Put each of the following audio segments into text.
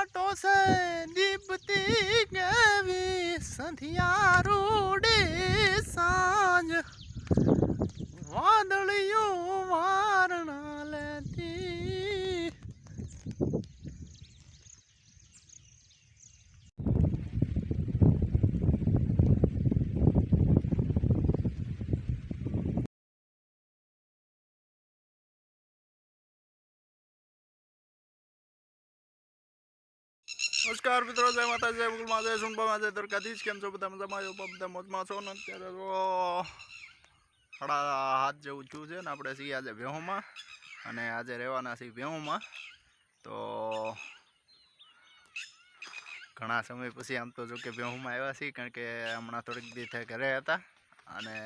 વાટો છે દીપતી ગવી સંધિયા રૂડે સાંજ. વાદળીઓ વારણા નમસ્કાર મિત્રો, જય માતા જય મુગલમાં, જય સુનભામાં જય દ્વારકાધીશ. કેમ છો બધા મજામાં? છો બધા મોજમાં છો ને? અત્યારે તો સાડા હાથ જેવું છું છે ને, આપણે છીએ આજે ભેહોમાં અને આજે રહેવાના છીએ ભેહોમાં તો ઘણા સમય પછી આમ તો જો કે ભેહોમાં આવ્યા છીએ, કારણ કે હમણાં થોડીક દી ઘરે હતા અને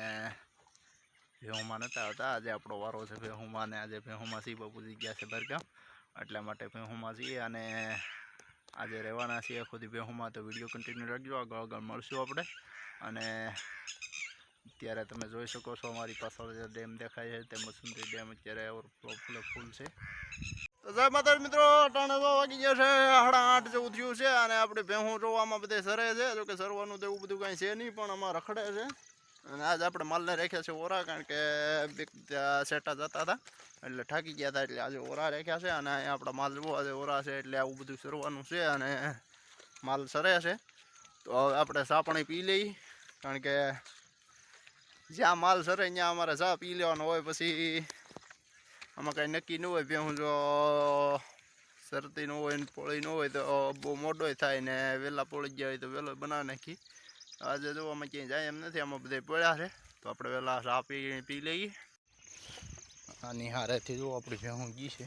ભેહોમાં નહોતા હતા આજે આપણો વારો છે ભેહોમાં અને આજે ભેહોમાં છીએ બાપુજી ગયા છે બરગામ એટલા માટે ભેહોમાં છીએ અને આજે રહેવાના છીએ ખુદી બેહુમાં તો વીડિયો કન્ટિન્યુ રાખજો. આગળ આગળ મળશું આપણે. અને અત્યારે તમે જોઈ શકો છો, અમારી પાછળ જે ડેમ દેખાય છે, તે મસુંદરી ડેમ અત્યારે ફૂલે ફૂલ છે. તો જય માતા મિત્રો, અટાણે તો વાગી ગયા છે, સાડા આઠ જેવું થયું છે, અને આપણે ભેહું જોવામાં બધે સરે છે. જો કે સરવાનું તો એવું બધું કાંઈ છે નહીં, પણ આમાં રખડે છે. અને આજ આપણે માલને રાખ્યા છે ઓરા, કારણ કે સેટા જતા હતા. એટલે ઠાકી ગયા હતા, એટલે આજે ઓરા રાખ્યા છે અને અહીંયા આપણા માલ જુઓ આજે ઓરા છે, એટલે આવું બધું સરવાનું છે અને માલ સરે છે. તો હવે આપણે ચા પાણી પી લઈ કારણ કે જ્યાં માલ સરે, ત્યાં અમારે ચા પી લેવાનો હોય પછી આમાં કાંઈ નક્કી ન હોય હું જો શરદી ન હોય ને પોળી ન હોય તો બહુ મોડોય થાય ને વહેલા પોળી ગયા હોય તો વહેલો બનાવી નાખી આજે જો અમે ક્યાંય જાય એમ નથી, આમાં બધા પડ્યા છે. તો આપણે વહેલા ચા પી પી લઈએ. આની હારેથી જો આપણી ભેહું ગઈ છે.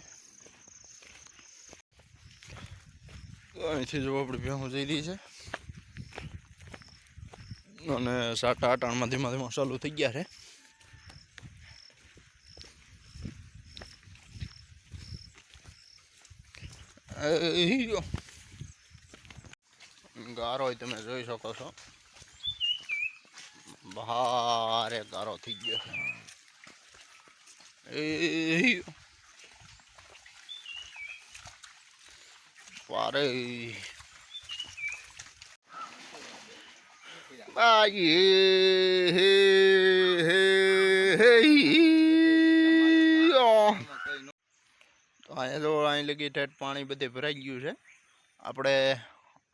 અહીંથી જો આપણી ભેહું જઈ રહી છે. અને સાટા આટાણમાં ધીમા ધીમા ચાલુ થઈ ગયા છે. ગારો તમે જોઈ શકો છો. બહારે ગારો થઈ ગયો. એ પારે. Ai, તો અહીંયા અહીં લગી ઠેઠ પાણી બધે ભરાઈ ગયું છે. આપણે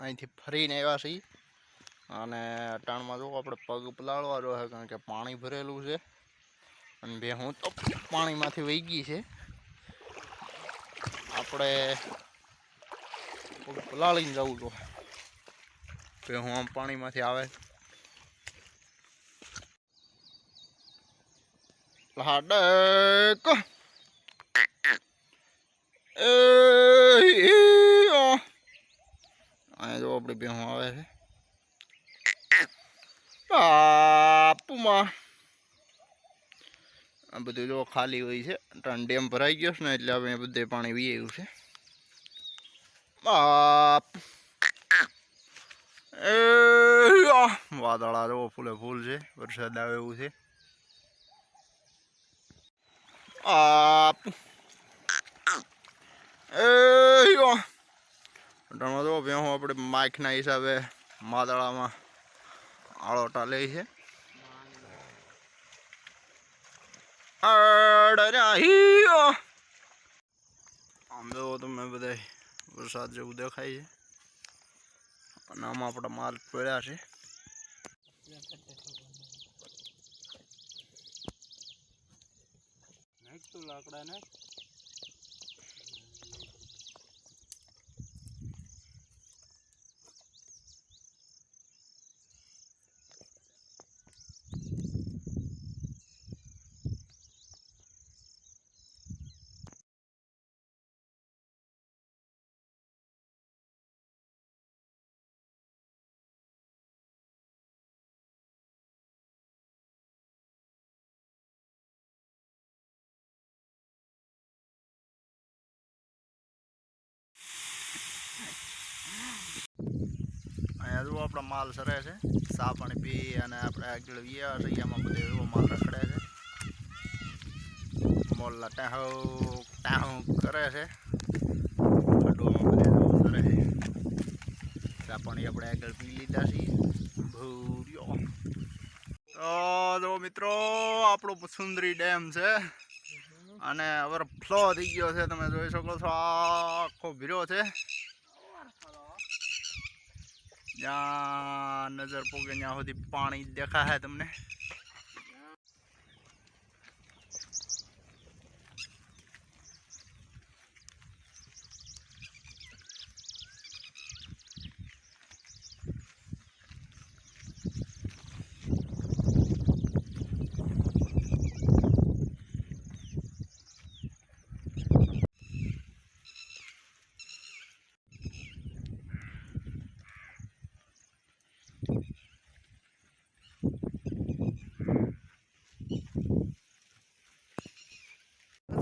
અહીંથી ફરીને આવ્યા છીએ. અને અટાણમાં જો આપણે પગ પલાળવાનો છે, કારણ કે પાણી ભરેલું છે. અને બે હું તો પાણીમાંથી વહી ગઈ છે. આપણે પગ પલાળીને જવું તો. બે હું આમ પાણીમાંથી આવે. લાડક. અહીંયા જો આપણી બે હું આવે છે. બાપુમાં આ બધું જો ખાલી હોય છે. ત્રણ ડેમ ભરાઈ ગયો છે ને, એટલે હવે બધે પાણી વી આવ્યું છે. બાપ. એ આ વાદળા જો ફૂલે ફૂલ છે. વરસાદ આવે એવું છે. આપ એ અટાણમાં જો ભેહું આપણે માઇકના હિસાબે માદળામાં. આળોટા લે છે આમ તો તમે બધા વરસાદ જેવું દેખાય છે અને આમાં આપણા માલ પડ્યા છે લાકડા નાખ અહીંયા જુઓ, આપણો માલ સરે છે. ચા પાણી અને આપણે આગળ વ્યા એમાં બધો એવો માલ રખડે છે. મોલના ટાહો ટાહો કરે છે. ખડોમાં બધે સરે છે. પાણી આપણે આગળ પી લીધા છીએ. ભૂર્યો. તો મિત્રો, આપણો સુંદરી ડેમ છે. અને હવે ફ્લો થઈ ગયો છે, તમે જોઈ શકો છો. આખો ભીરો છે. જ્યાં નજર પોગે ત્યાં સુધી પાણી દેખાય તમને.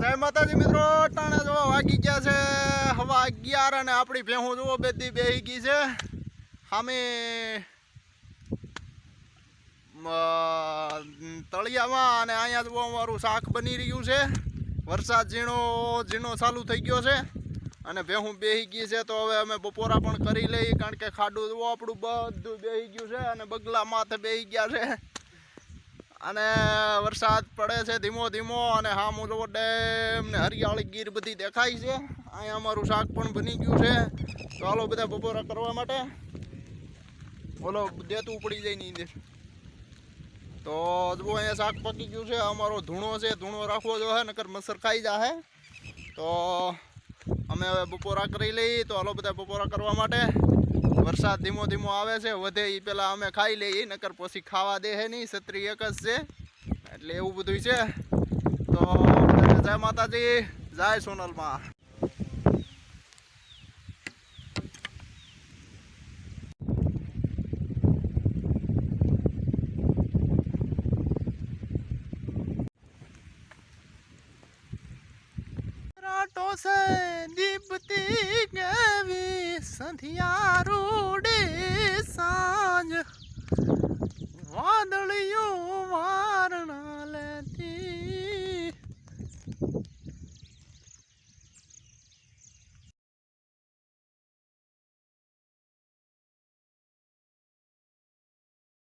જય માતાજી મિત્રો, ટાણે જોવા વાગી ગયા છે હવા અગિયાર અને આપણી ભેહું જોવો બેદી બેહી ગઈ છે. સામે તળિયામાં અને અહીંયા જોવા અમારું શાક બની રહ્યું છે. વરસાદ ઝીણો ઝીણો ચાલુ થઈ ગયો છે અને ભેહું બેહી ગઈ છે તો હવે અમે બપોરા પણ કરી લઈએ કારણ કે ખાડું જોવો આપણું બધું બેહી ગયું છે અને બગલા માથે બેહી ગયા છે. અને વરસાદ પડે છે ધીમો ધીમો અને હા જોવો ડેમ ને હરિયાળી ગીર બધી દેખાય છે. અહીંયા અમારું શાક પણ બની ગયું છે. ચાલો બધા બપોરા કરવા માટે. બોલો, દેતું પડી જાય નહીં તો હજુ અહીંયા શાક પકી ગયું છે. અમારો ધૂણો છે, ધૂણો રાખવો જો હે નકર મસર ખાઈ જાહે. તો અમે હવે બપોરા કરી લઈએ. તો હાલો બધા બપોરા કરવા માટે. વરસાદ ધીમો ધીમો આવે છે, વધે એ પેલા અમે ખાઈ લઈએ, નકર પછી ખાવા દે હે નહીં, છત્રી એક જ છે. એટલે એવું બધું છે. તો જય માતાજી, જય સોનલમાં. ટોસે દીપતી ગવી સંધિયા રોડે સાંજ. વાદળી